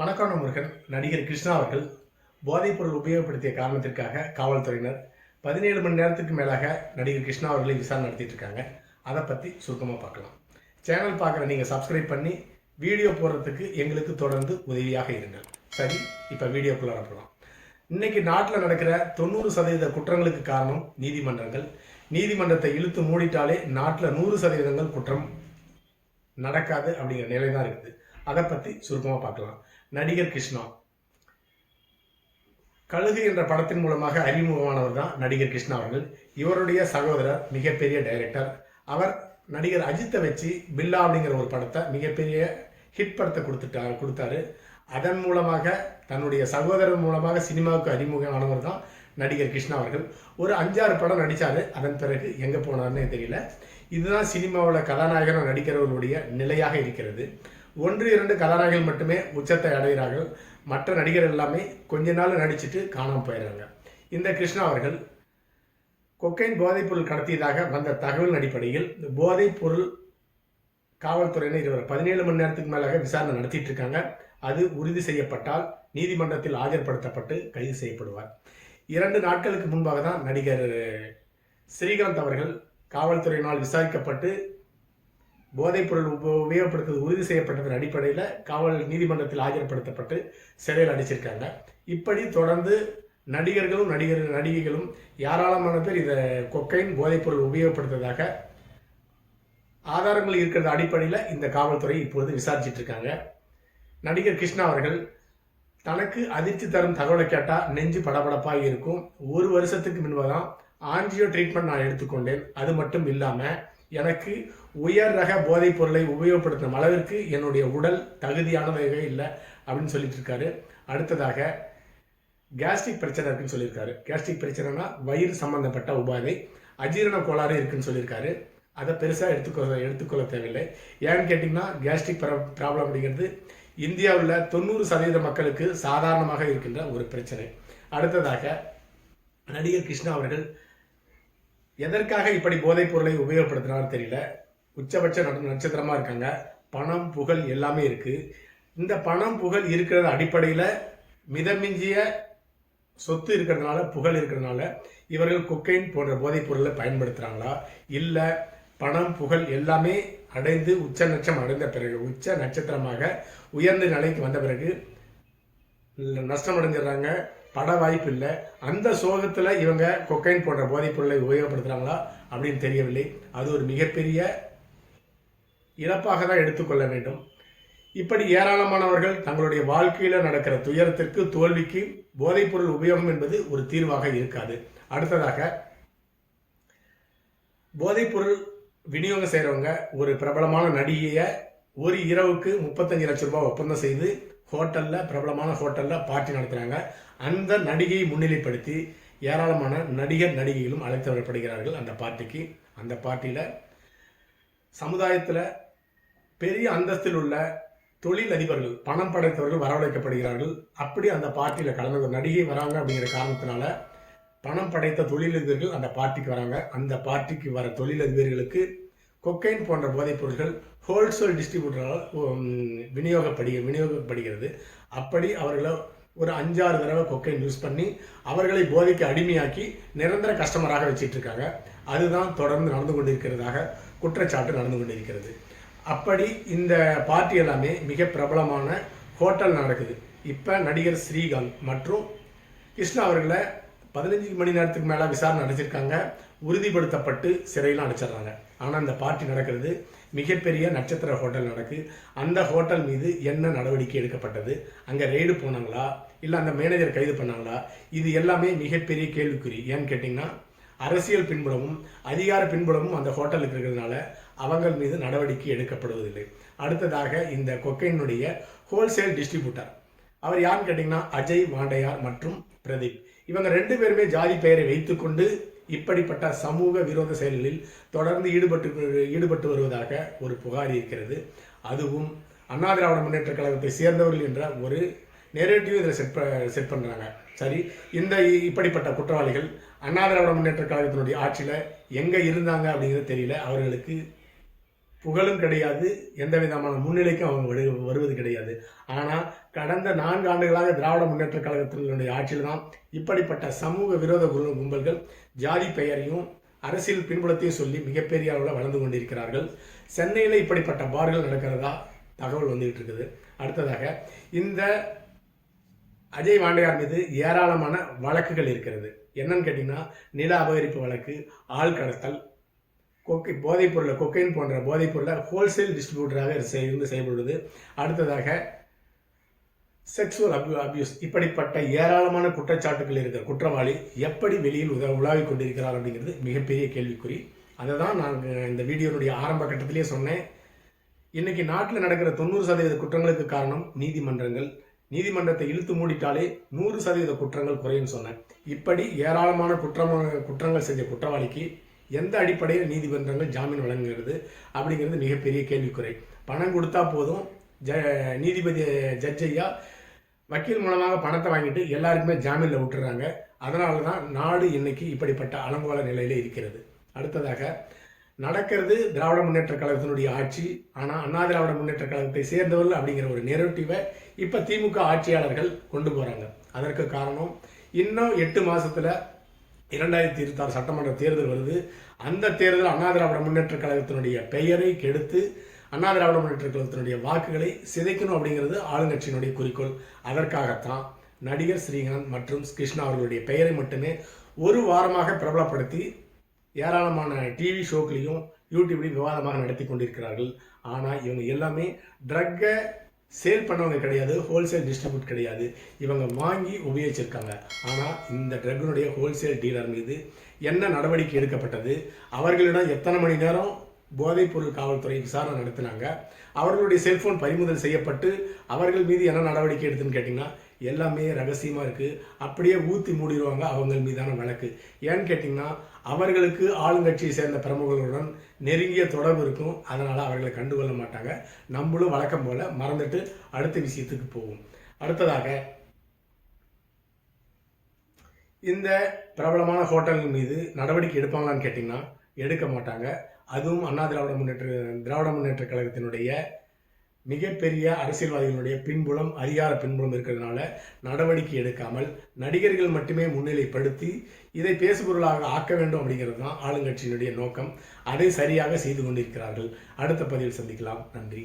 வணக்கம் முருகன். நடிகர் கிருஷ்ணா அவர்கள் போதைப்பொருள் உபயோகப்படுத்திய காரணத்திற்காக காவல்துறையினர் பதினேழு மணி நேரத்துக்கு மேலாக நடிகர் கிருஷ்ணா அவர்களை விசாரணை நடத்திட்டு இருக்காங்க. அதை பற்றி சுருக்கமாக பார்க்கலாம். சேனல் பார்க்குற நீங்கள் சப்ஸ்கிரைப் பண்ணி வீடியோ போடுறதுக்கு எங்களுக்கு தொடர்ந்து உதவியாக இருங்கள். சரி இப்போ வீடியோக்குள்ளே அனுப்பலாம் இன்னைக்கு நாட்டில் நடக்கிற தொண்ணூறு சதவீத குற்றங்களுக்கு காரணம் நீதிமன்றங்கள். நீதிமன்றத்தை இழுத்து மூடிட்டாலே நாட்டில் நூறு சதவீதங்கள் குற்றம் நடக்காது அப்படிங்கிற நிலை தான் இருக்குது. அதை பற்றி சுருக்கமாக பார்க்கலாம். நடிகர் கிருஷ்ணா. கழுகு என்ற படத்தின் மூலமாக அறிமுகமானவர் தான் நடிகர் கிருஷ்ணா அவர்கள். இவருடைய சகோதரர் மிகப்பெரிய டைரக்டர் அவர் நடிகர் அஜித்தை வச்சு பில்லா அப்படிங்கிற ஒரு படத்தை மிகப்பெரிய ஹிட் படத்தை கொடுத்துட்டா கொடுத்தாரு. அதன் மூலமாக தன்னுடைய சகோதரர் மூலமாக சினிமாவுக்கு அறிமுகமானவர் தான் நடிகர் கிருஷ்ணா அவர்கள். ஒரு அஞ்சாறு படம் நடித்தார் அதன் பிறகு எங்கே போனார்னே தெரியல. இதுதான் சினிமாவில் கதாநாயகனாக நடிக்கிறவர்களுடைய நிலையாக இருக்கிறது. ஒன்று இரண்டு கதாநாயகிகள் மட்டுமே உச்சத்தை அடைகிறார்கள். மற்ற நடிகர் எல்லாமே கொஞ்ச நாள் நடிச்சுட்டு காணாமல் போயிடுறாங்க. இந்த கிருஷ்ணா அவர்கள் கொக்கைன் போதைப்பொருள் கடத்தியதாக வந்த தகவலின் அடிப்படையில் இந்த போதைப்பொருள் காவல்துறையினர் இருவர் பதினேழு மணி நேரத்துக்கு மேலாக விசாரணை நடத்திட்டு இருக்காங்க. அது உறுதி செய்யப்பட்டால் நீதிமன்றத்தில் ஆஜர்படுத்தப்பட்டு கைது செய்யப்படுவார். இரண்டு நாட்களுக்கு முன்பாக தான் நடிகர் ஸ்ரீகாந்த் அவர்கள் காவல்துறையினால் விசாரிக்கப்பட்டு போதைப்பொருள் உப உபயோகப்படுத்துவது உறுதி செய்யப்பட்டதன் அடிப்படையில் காவல் நீதிமன்றத்தில் ஆஜர்படுத்தப்பட்டு சிறையில் அடைச்சிருக்காங்க. இப்படி தொடர்ந்து நடிகர்களும் நடிகர் நடிகைகளும் ஏராளமான பேர் இதை கொக்கைன் போதைப்பொருள் உபயோகப்படுத்துவதாக ஆதாரங்கள் இருக்கிற அடிப்படையில் இந்த காவல்துறை இப்பொழுது விசாரிச்சிட்டு இருக்காங்க நடிகர் கிருஷ்ணா அவர்கள் தனக்கு அதிர்ச்சி தரும் தகவலை கேட்டால் நெஞ்சு படபடப்பாக இருக்கும். ஒரு வருஷத்துக்கு முன்பு தான் ஆன்ஜியோ ட்ரீட்மெண்ட் நான் எடுத்துக்கொண்டேன். அது மட்டும் இல்லாமல் எனக்கு உயர் ரக போதைப் பொருளை உபயோகப்படுத்தும் அளவிற்கு என்னுடைய உடல் தகுதியானதாக இல்லை அப்படின்னு சொல்லிட்டு இருக்காரு. அடுத்ததாக கேஸ்ட்ரிக் பிரச்சனை இருக்குன்னு சொல்லியிருக்காரு. கேஸ்ட்ரிக் பிரச்சனைனா வயிறு சம்பந்தப்பட்ட உபாதை அஜீரண கோளாறு இருக்குன்னு சொல்லியிருக்காரு. அதை பெருசாக எடுத்துக்கொள்ள எடுத்துக்கொள்ள தேவையில்லை. ஏன்னு கேட்டிங்கன்னா கேஸ்ட்ரிக் ப்ராப்ளம் அப்படிங்கிறது இந்தியாவில் தொண்ணூறு சதவீத மக்களுக்கு சாதாரணமாக இருக்கின்ற ஒரு பிரச்சனை. அடுத்ததாக நடிகர் கிருஷ்ணா அவர்கள் எதற்காக இப்படி போதைப் பொருளை உபயோகப்படுத்தினார் தெரியல. உச்சபட்ச நட நட்சத்திரமாக இருக்காங்க. பணம் புகழ் எல்லாமே இருக்குது இந்த பணம் புகழ் இருக்கிற அடிப்படையில் மிதமிஞ்சிய சொத்து இருக்கிறதுனால புகழ் இருக்கிறதுனால இவர்கள் கொக்கைன் போன்ற போதைப் பொருளை பயன்படுத்துகிறாங்களா இல்லை பணம் புகழ் எல்லாமே அடைந்து உச்ச நட்சம் அடைந்த பிறகு உச்ச நட்சத்திரமாக உயர்ந்த நிலைக்கு வந்த பிறகு நஷ்டம் அடைஞ்சிடுறாங்க. பட வாய்ப்பு இல்லை அந்த சோகத்தில் இவங்க கொக்கைன் போன்ற போதைப் பொருளை உபயோகப்படுத்துகிறாங்களா அப்படின்னு தெரியவில்லை. அது ஒரு மிகப்பெரிய இழப்பாக தான் எடுத்துக்கொள்ள வேண்டும். இப்படி ஏராளமானவர்கள் தங்களுடைய வாழ்க்கையில் நடக்கிற துயரத்திற்கு தோல்விக்கு போதைப்பொருள் உபயோகம் என்பது ஒரு தீர்வாக இருக்காது. அடுத்ததாக போதைப்பொருள் விநியோகம் செய்கிறவங்க ஒரு பிரபலமான நடிகையை ஒரு இரவுக்கு முப்பத்தஞ்சு லட்சம் ரூபாய் ஒப்பந்தம் செய்து ஹோட்டலில் பிரபலமான ஹோட்டலில் பார்ட்டி நடத்துகிறாங்க அந்த நடிகையை முன்னிலைப்படுத்தி ஏராளமான நடிகர் நடிகைகளும் அழைத்து வரப்படுகிறார்கள் அந்த பார்ட்டிக்கு. அந்த பார்ட்டியில் சமுதாயத்தில் பெரிய அந்தஸ்தில் உள்ள தொழில் அதிபர்கள் பணம் படைத்தவர்கள் வரவழைக்கப்படுகிறார்கள். அப்படி அந்த பார்ட்டியில் கலந்து ஒரு நடிகை வராங்க அப்படிங்கிற காரணத்தினால பணம் படைத்த தொழிலதிபர்கள் அந்த பார்ட்டிக்கு வராங்க. அந்த பார்ட்டிக்கு வர தொழிலதிபர்களுக்கு கொக்கைன் போன்ற போதைப் பொருட்கள் ஹோல்சேல் டிஸ்ட்ரிபியூட்டரால் விநியோகப்படி விநியோகப்படுகிறது. அப்படி அவர்களை ஒரு அஞ்சாறு தடவை கொக்கைன் யூஸ் பண்ணி அவர்களை போதைக்கு அடிமையாக்கி நிரந்தர கஸ்டமராக வச்சிட்டு இருக்காங்க அதுதான் தொடர்ந்து நடந்து கொண்டிருக்கிறதாக குற்றச்சாட்டு நடந்து கொண்டிருக்கிறது. அப்படி இந்த பார்ட்டி எல்லாமே மிக பிரபலமான ஹோட்டல் நடக்குது. இப்போ நடிகர் ஸ்ரீகாந்த் மற்றும் கிருஷ்ணா அவர்களை பதினஞ்சு மணி நேரத்துக்கு மேலே விசாரணை நடத்திருக்காங்க. உறுதிப்படுத்தப்பட்டு சிறையில் அடைச்சிடுறாங்க. ஆனால் அந்த பார்ட்டி நடக்கிறது மிகப்பெரிய நட்சத்திர ஹோட்டல் நடக்கு. அந்த ஹோட்டல் மீது என்ன நடவடிக்கை எடுக்கப்பட்டது? அங்கே ரெய்டு போனாங்களா? இல்லை அந்த மேனேஜர் கைது பண்ணாங்களா? இது எல்லாமே மிகப்பெரிய கேள்விக்குறி. ஏன்னு கேட்டிங்கன்னா அரசியல் பின்புலமும் அதிகார பின்புலமும் அந்த ஹோட்டலுக்கு இருக்கிறதுனால அவங்கள் மீது நடவடிக்கை எடுக்கப்படுவதில்லை. அடுத்ததாக இந்த கொக்கையினுடைய ஹோல்சேல் டிஸ்ட்ரிபியூட்டர். அவர் யாருன்னு கேட்டிங்கன்னா அஜய் வாண்டையார் மற்றும் பிரதீப். இவங்க ரெண்டு பேருமே ஜாதி பெயரை வைத்துக்கொண்டு இப்படிப்பட்ட சமூக விரோத செயல்களில் தொடர்ந்து ஈடுபட்டு ஈடுபட்டு வருவதாக ஒரு புகார் இருக்கிறது. அதுவும் அண்ணா திராவிட முன்னேற்ற கழகத்தை சேர்ந்தவர்கள் என்ற ஒரு நேரடியும் இதில் செட் ப செட் பண்ணுறாங்க சரி இந்த இப்படிப்பட்ட குற்றவாளிகள் அண்ணா திராவிட முன்னேற்ற கழகத்தினுடைய ஆட்சியில் எங்கே இருந்தாங்க அப்படிங்கிறது தெரியல. அவர்களுக்கு புகழும் கிடையாது. எந்த விதமான முன்னிலைக்கும் அவங்க வரு- வருவது கிடையாது. ஆனால் கடந்த நான்கு ஆண்டுகளாக திராவிட முன்னேற்ற கழகத்தினுடைய ஆட்சியில் தான் இப்படிப்பட்ட சமூக விரோத குரு- கும்பல்கள் ஜாதி பெயரையும் அரசியல் பின்புலத்தையும் சொல்லி மிகப்பெரிய அளவில் வளர்ந்து கொண்டிருக்கிறார்கள். சென்னையில் இப்படிப்பட்ட பார்கள் நடக்கிறதா தகவல் வந்துகிட்டு இருக்குது. அடுத்ததாக இந்த அஜய் வாண்டையார் மீது ஏராளமான வழக்குகள் இருக்கிறது. என்னன்னு கேட்டிங்கன்னா நில அபகரிப்பு வழக்கு ஆள் கடத்தல் கொக்கை போதைப் பொருளை கொக்கைன் போன்ற போதைப் பொருளை ஹோல்சேல் டிஸ்ட்ரிபியூட்டராக இருந்து செயல்படுவது அடுத்ததாக செக்ஸுவல் அபியூ அபியூஸ் இப்படிப்பட்ட ஏராளமான குற்றச்சாட்டுகள் இருக்கிற குற்றவாளி எப்படி வெளியில் உத உலாவிக் கொண்டிருக்கிறார் அப்படிங்கிறது மிகப்பெரிய கேள்விக்குறி. அதை தான் நான் இந்த வீடியோனுடைய ஆரம்ப கட்டத்திலேயே சொன்னேன். இன்றைக்கி நாட்டில் நடக்கிற தொண்ணூறு சதவீத குற்றங்களுக்கு காரணம் நீதிமன்றங்கள். நீதிமன்றத்தை இழுத்து மூடிட்டாலே நூறு சதவீத குற்றங்கள் குறையும் சொன்னேன். இப்படி ஏராளமான குற்றமாக குற்றங்கள் செஞ்ச குற்றவாளிக்கு எந்த அடிப்படையில் நீதிமன்றங்கள் ஜாமீன் வழங்குகிறது அப்படிங்கிறது மிகப்பெரிய கேள்விக்குறை. பணம் கொடுத்தா போதும். ஜ நீதிபதி ஜட்ஜையா வக்கீல் மூலமாக பணத்தை வாங்கிட்டு எல்லாருக்குமே ஜாமீனில் விட்டுறாங்க. அதனால தான் நாடு இன்னைக்கு இப்படிப்பட்ட அலங்கோல நிலையில் இருக்கிறது. அடுத்ததாக நடக்கிறது திராவிட முன்னேற்ற கழகத்தினுடைய ஆட்சி. ஆனால் அண்ணா திராவிட முன்னேற்ற கழகத்தை சேர்ந்தவர்கள் அப்படிங்கிற ஒரு நெரட்டிவை இப்போ திமுக ஆட்சியாளர்கள் கொண்டு போகிறாங்க அதற்கு காரணம் இன்னும் எட்டு மாதத்தில் இரண்டாயிரத்தி இருபத்தாறு சட்டமன்ற தேர்தல் வருது. அந்த தேர்தல் அண்ணா திராவிட முன்னேற்ற கழகத்தினுடைய பெயரை கெடுத்து அண்ணா திராவிட முன்னேற்ற கழகத்தினுடைய வாக்குகளை சிதைக்கணும் அப்படிங்கிறது ஆளுங்கட்சியினுடைய குறிக்கோள். அதற்காகத்தான் நடிகர் ஸ்ரீகாந்த் மற்றும் கிருஷ்ணா அவர்களுடைய பெயரை மட்டுமே ஒரு வாரமாக பிரபலப்படுத்தி ஏராளமான டிவி ஷோக்களையும் யூடியூப்லையும் விவாதமாக நடத்தி கொண்டிருக்கிறார்கள். ஆனால் இவங்க எல்லாமே ட்ரக்கை சேல் பண்ணவங்க கிடையாது ஹோல்சேல் டிஸ்ட்ரிபியூட் கிடையாது. இவங்க வாங்கி உபயோகிச்சிருக்காங்க. ஆனால் இந்த ட்ரக்கினுடைய ஹோல்சேல் டீலர் மீது என்ன நடவடிக்கை எடுக்கப்பட்டது? அவர்களிடம் எத்தனை மணி நேரம் போதைப்பொருள் காவல்துறை விசாரணை நடத்தினாங்க? அவர்களுடைய செல்ஃபோன் பறிமுதல் செய்யப்பட்டு அவர்கள் மீது என்ன நடவடிக்கை எடுத்துன்னு கேட்டிங்கன்னா எல்லாமே ரகசியமாக இருக்குது அப்படியே ஊற்றி மூடிடுவாங்க அவங்க மீதான வழக்கு. ஏன்னு கேட்டிங்கன்னா அவர்களுக்கு ஆளுங்கட்சியை சேர்ந்த பிரமுகர்களுடன் நெருங்கிய தொடர்பு இருக்கும். அதனால் அவர்களை கண்டுகொள்ள மாட்டாங்க. நம்மளும் வழக்கம் போல் மறந்துட்டு அடுத்த விஷயத்துக்கு போவோம். அடுத்ததாக இந்த பிரபலமான ஹோட்டல்கள் மீது நடவடிக்கை எடுப்பாங்களான்னு கேட்டிங்கன்னா எடுக்க மாட்டாங்க. அதுவும் அண்ணா திராவிட முன்னேற்ற திராவிட முன்னேற்ற கழகத்தினுடைய மிகப்பெரிய அரசியல்வாதிகளுடைய பின்புலம் அதிகார பின்புலம் இருக்கிறதுனால நடவடிக்கை எடுக்காமல் நடிகர்கள் மட்டுமே முன்னிலைப்படுத்தி இதை பேசுபொருளாக ஆக்க வேண்டும் அப்படிங்கிறது தான் ஆளுங்கட்சியினுடைய நோக்கம். அதை சரியாக செய்து கொண்டிருக்கிறார்கள். அடுத்த பதிவில் சந்திக்கலாம். நன்றி.